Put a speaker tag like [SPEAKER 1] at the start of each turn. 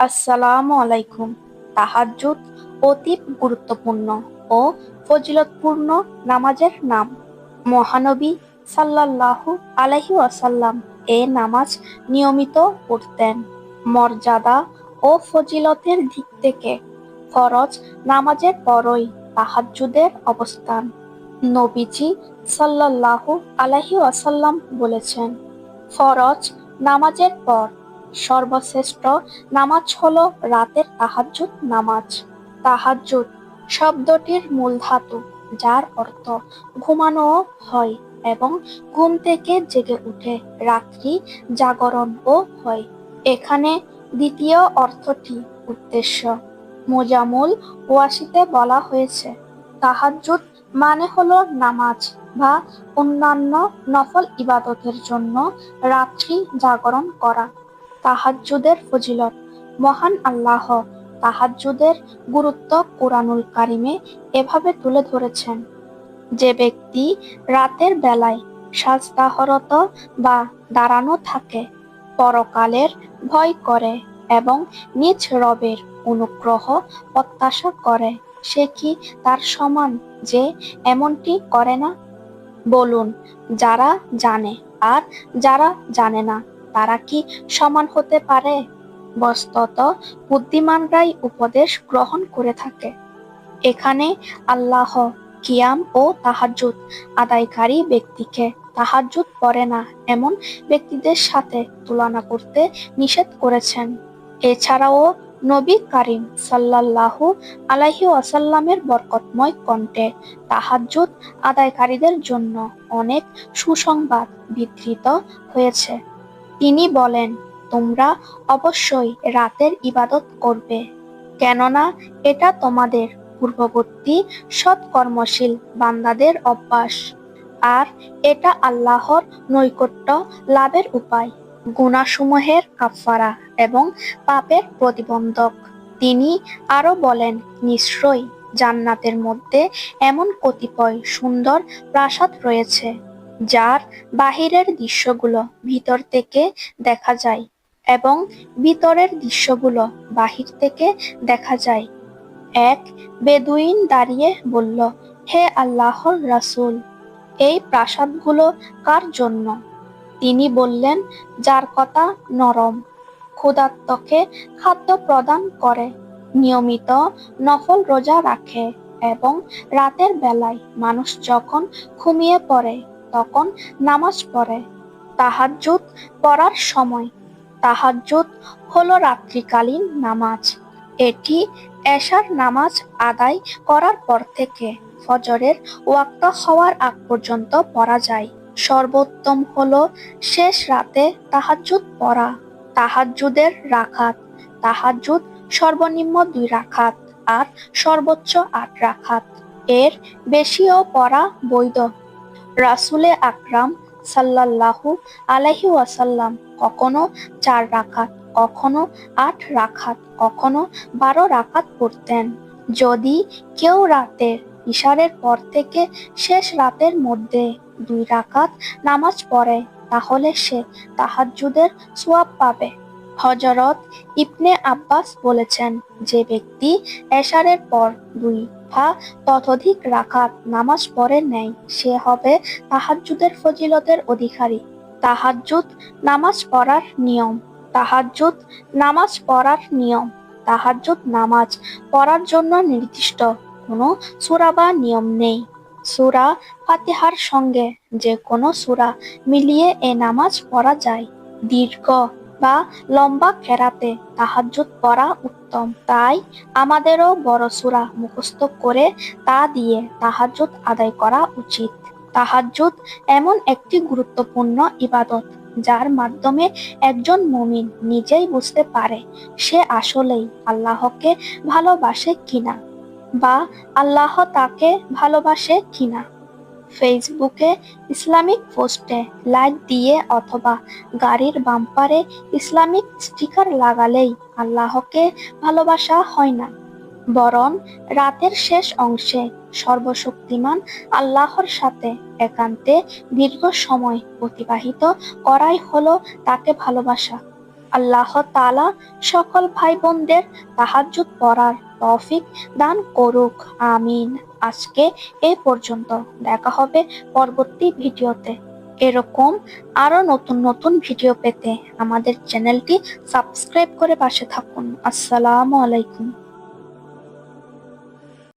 [SPEAKER 1] আসসালামু আলাইকুম। তাহাজ্জুদ অতি গুরুত্বপূর্ণ ও ফজিলতপূর্ণ নামাজের নাম। মহানবী সাল্লাল্লাহু আলাইহি ওয়াসাল্লাম এ নামাজ নিয়মিত পড়তেন। মর্যাদা ও ফজিলতের দিক থেকে ফরজ নামাজের পরই তাহাজ্জুদের অবস্থান। নবীজি সাল্লাল্লাহু আলাইহি ওয়াসাল্লাম বলেছেন, ফরজ নামাজের পর সর্বশ্রেষ্ঠ নামাজ হলো রাতের তাহাজ্জুদ নামাজ। তাহাজ্জুদ শব্দটির মূল ধাতু, যার অর্থ ঘুমানো হয় এবং ঘুম থেকে জেগে উঠে, রাত্রি জাগরণও হয়। এখানে দ্বিতীয় অর্থটি উদ্দেশ্য। মোজামুল ওয়াসিতে বলা হয়েছে, তাহাজ্জুদ মানে হলো নামাজ বা অন্যান্য নফল ইবাদতের জন্য রাত্রি জাগরণ করা। তাহাজ্জুদের ফজিলত। মহান আল্লাহ তাহাজ্জুদের গুরুত্ব কোরআনুল কারিমে এভাবে তুলে ধরেছেন। যে ব্যক্তি রাতের বেলায় সাজদাহরত বা দাঁড়ানো থাকে, পরকালের ভয় করে এবং নিজ রবের অনুগ্রহ প্রত্যাশা করে, সে কি তার সমান যে এমনটি করে না? বলুন, যারা জানে আর যারা জানে না। তারা কি সমান হতে পারে? বস্তত বুদ্ধিমানরাই উপদেশ গ্রহণ করে থাকে। এখানে আল্লাহ কিয়াম ও তাহাজ্জুদ। আদায়কারী ব্যক্তিকে তাহাজ্জুদ পড়ে না, এমন ব্যক্তিদের সাথে তুলনা করতে নিষেধ করেছেন। এছাড়াও নবী কারিম সাল্লাল্লাহু আলাইহি ওয়াসাল্লামের বরকতময় কণ্ঠে তাহাজ্জুদ আদায়কারীদের জন্য অনেক সুসংবাদ বিধৃত হয়েছে। তিনি বলেন, তোমরা অবশ্যই রাতের ইবাদত করবে, কেননা এটা তোমাদের পূর্ববর্তী সৎকর্মশীল বান্দাদের অভ্যাস, আর এটা আল্লাহর নৈকট্য লাভের উপায়। গুণাসমূহের কাফারা এবং পাপের প্রতিবন্ধক। তিনি আরও বলেন, নিশ্চয়ই জান্নাতের মধ্যে এমন কতিপয় সুন্দর প্রাসাদ রয়েছে যার বাহিরের দৃশ্যগুলো ভিতর থেকে দেখা যায় এবং ভিতরের দৃশ্যগুলো বাহির থেকে দেখা যায়। এক বেদুইন দাঁড়িয়ে বলল, হে আল্লাহর রাসূল, এই প্রাসাদগুলো কার জন্য? তিনি বললেন, যার কথা নরম, ক্ষুধার্তকে খাদ্য প্রদান করে, নিয়মিত নফল রোজা রাখে এবং রাতের বেলায় মানুষ যখন ঘুমিয়ে পড়ে তখন নামাজ পড়ে। তাহাজ্জুদ পড়ার সময়। তাহাজ্জুদ হলো রাত্রিকালীন নামাজ। এটি এশার নামাজ আদায় করার পর থেকে ফজরের ওয়াক্ত হওয়ার আগ পর্যন্ত পড়া যায়। সর্বোত্তম হলো শেষ রাতে তাহাজ্জুদ পড়া। তাহাজ্জুদের রাখাত। তাহাজ্জুদ সর্বনিম্ন দুই রাখাত আর সর্বোচ্চ আট রাখাত। এর বেশিও পড়া বৈধ। রাসুলে আকরাম সাল্লাল্লাহু আলাইহি ওয়াসাল্লাম কখনো চার রাখাত, কখনো আট রাখাত, কখনো বারো রাখাত পড়তেন। যদি কেউ রাতের ইশারের পর থেকে শেষ রাতের মধ্যে দুই রাকাত নামাজ পড়ে, তাহলে সে তাহাজ্জুদের সোয়াব পাবে। হজরত ইবনে আব্বাস বলেছেন, যে ব্যক্তি এশারের পর দুই বা ততোধিক রাকাত নামাজ পড়ে নেয় সে হবে তাহাজ্জুদের ফজিলতের অধিকারী। তাহাজ্জুদ নামাজ পড়ার নিয়ম। তাহাজ্জুদ নামাজ পড়ার নিয়ম। তাহাজ্জুদ নামাজ পড়ার জন্য নির্দিষ্ট। কোনো সূরা বা নিয়ম নেই। সূরা ফাতিহার সঙ্গে যে কোনো সূরা মিলিয়ে এ নামাজ পড়া যায়। দীর্ঘ বা লম্বা কেরাতে তাহাজ্জুদ পড়া উত্তম। তাই আমাদেরও বড় সূরা মুখস্থ করে তা দিয়ে তাহাজ্জুদ আদায় করা উচিত। তাহাজ্জুদ এমন একটি গুরুত্বপূর্ণ ইবাদত, যার মাধ্যমে একজন মমিন নিজেই বুঝতে পারে সে আসলেই আল্লাহকে ভালোবাসে কিনা বা আল্লাহ তাকে ভালোবাসে কিনা। ফেসবুকে ইসলামিক পোস্টে লাইক দিয়ে অথবা গাড়ির বাম্পারে ইসলামিক স্টিকার লাগালেই আল্লাহকে ভালোবাসা হয় না, বরং রাতের শেষ অংশে সর্বশক্তিমান আল্লাহর সাথে একান্তে দীর্ঘ সময় অতিবাহিত করাই হলো তাকে ভালোবাসা। আল্লাহ তালা সকল ভাই বোনদের তাহাজ্জুদ পড়ার তৌফিক দান করুক। আমিন। আজকে এ পর্যন্ত। দেখা হবে পরবর্তী ভিডিওতে। এরকম আরও নতুন নতুন ভিডিও পেতে আমাদের চ্যানেলটি সাবস্ক্রাইব করে পাশে থাকুন। আসসালামু আলাইকুম।